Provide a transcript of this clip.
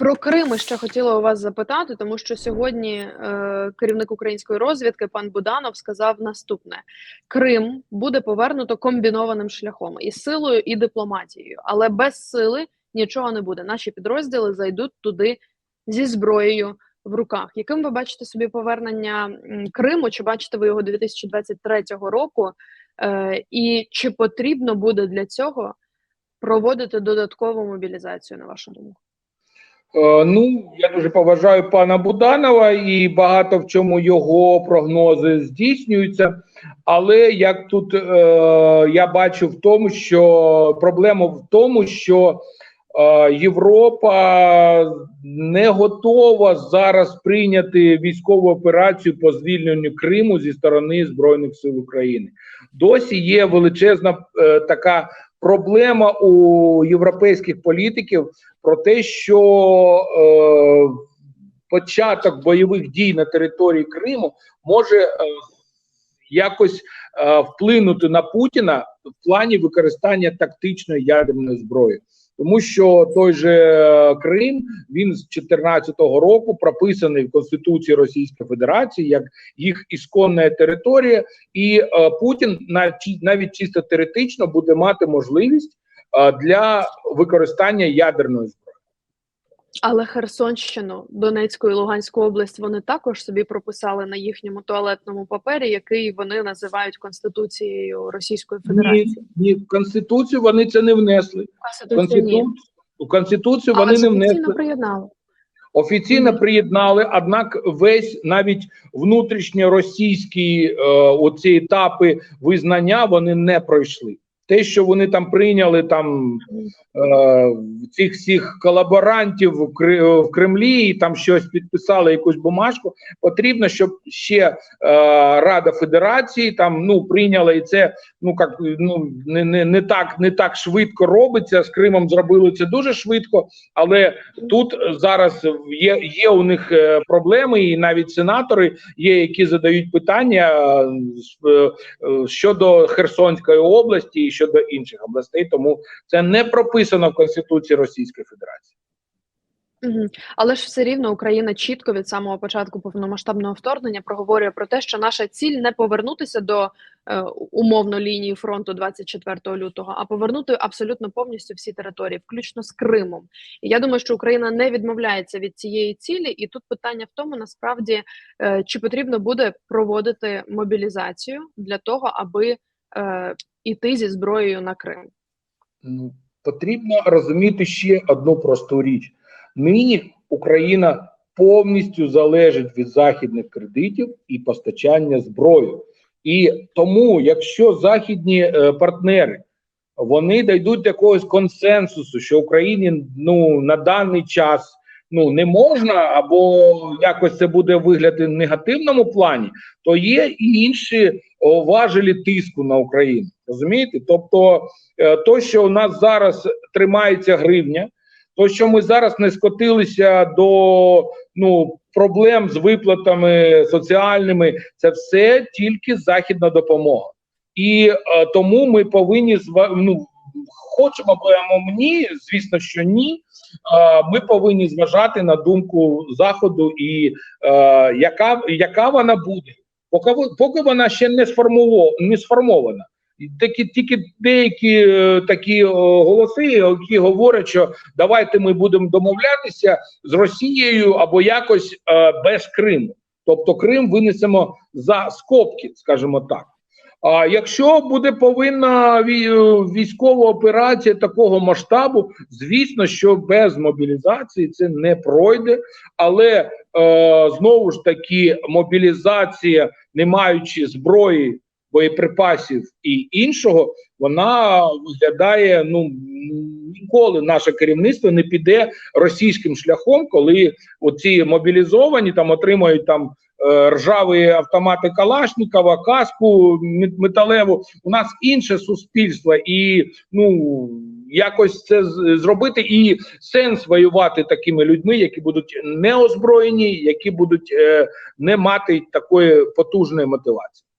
Про Крим ще хотіла у вас запитати, тому що сьогодні е, керівник української розвідки пан Буданов сказав наступне: Крим буде повернуто комбінованим шляхом і силою, і дипломатією, але без сили нічого не буде. Наші підрозділи зайдуть туди зі зброєю в руках. Яким ви бачите собі повернення Криму? Чи бачите ви його 2023 року? Е, і чи потрібно буде для цього проводити додаткову мобілізацію, на вашу думку? Е, Ну, я дуже поважаю пана Буданова і багато в чому його прогнози здійснюються. Але як тут е, я бачу в тому, що проблема в тому, що е, Європа не готова зараз прийняти військову операцію по звільненню Криму зі сторони Збройних сил України. Досі є величезна е, така проблема у європейських політиків про те, що е, початок бойових дій на території Криму може е, якось е, вплинути на Путіна в плані використання тактичної ядерної зброї. Тому що той же е, Крим він з 2014 року прописаний в Конституції Російської Федерації як їх ісконна територія, і е, Путін навіть, навіть чисто теоретично буде мати можливість е, для використання ядерної. Але Херсонщину, Донецьку і Луганську область вони також собі прописали на їхньому туалетному папері, який вони називають Конституцією Російської Федерації. Ні, ні, в Конституцію вони це не внесли. Конституцію ні. Конституцію, у Але вони не офіційно приєднали. Офіційно приєднали, однак весь навіть внутрішньоросійські е, оці етапи визнання вони не пройшли. Те, що вони там прийняли там е, цих всіх колаборантів в, Кремлі і там щось підписали, якусь бумажку. Потрібно, щоб ще е, Рада Федерації там ну прийняла і це ну як ну не, не, не так не так швидко робиться. З Кримом зробили це дуже швидко, але тут зараз є, є у них е, проблеми, і навіть сенатори є, які задають питання е, е, щодо Херсонської області і щодо інших областей. Тому це не прописано в Конституції Російської Федерації. Мгм. Але ж все рівно Україна чітко від самого початку повномасштабного вторгнення проговорює про те, що наша ціль не повернутися до е, умовно лінії фронту 24 лютого, а повернути абсолютно повністю всі території, включно з Кримом. І я думаю, що Україна не відмовляється від цієї цілі, і тут питання в тому, насправді, е, чи потрібно буде проводити мобілізацію для того, аби е, іти зі зброєю на Крим. Ну, потрібно розуміти ще одну просту річ: нині Україна повністю залежить від західних кредитів і постачання зброї. І тому, якщо західні е, партнери вони дійдуть до якогось консенсусу, що Україні ну на даний час ну не можна, або якось це буде виглядати в негативному плані, то є і інші важелі тиску на Україну. Розумієте? Тобто, е, то, що у нас зараз тримається гривня, то, що ми зараз не скотилися до ну проблем з виплатами соціальними, це все тільки західна допомога. І е, тому ми повинні ну, хочемо або ні, звісно, що ні. Е, ми повинні зважати на думку заходу, і е, яка, яка вона буде, поки, поки вона ще не сформово, не сформована. Такі тільки деякі е, такі голоси, які говорять, що давайте ми будемо домовлятися з Росією або якось е, без Криму. Тобто Крим винесемо за скобки, скажімо так. А якщо буде повинна е, військова операція такого масштабу, звісно, що без мобілізації це не пройде. Але е, знову ж таки, мобілізація, не маючи зброї, боєприпасів і іншого, вона виглядає ну ніколи наше керівництво не піде російським шляхом, коли оці мобілізовані там отримають там е, ржаві автомати Калашникова, каску мет- металеву. У нас інше суспільство, і ну якось це зробити і сенс воювати такими людьми, які будуть неозброєні, які будуть е, не мати такої потужної мотивації.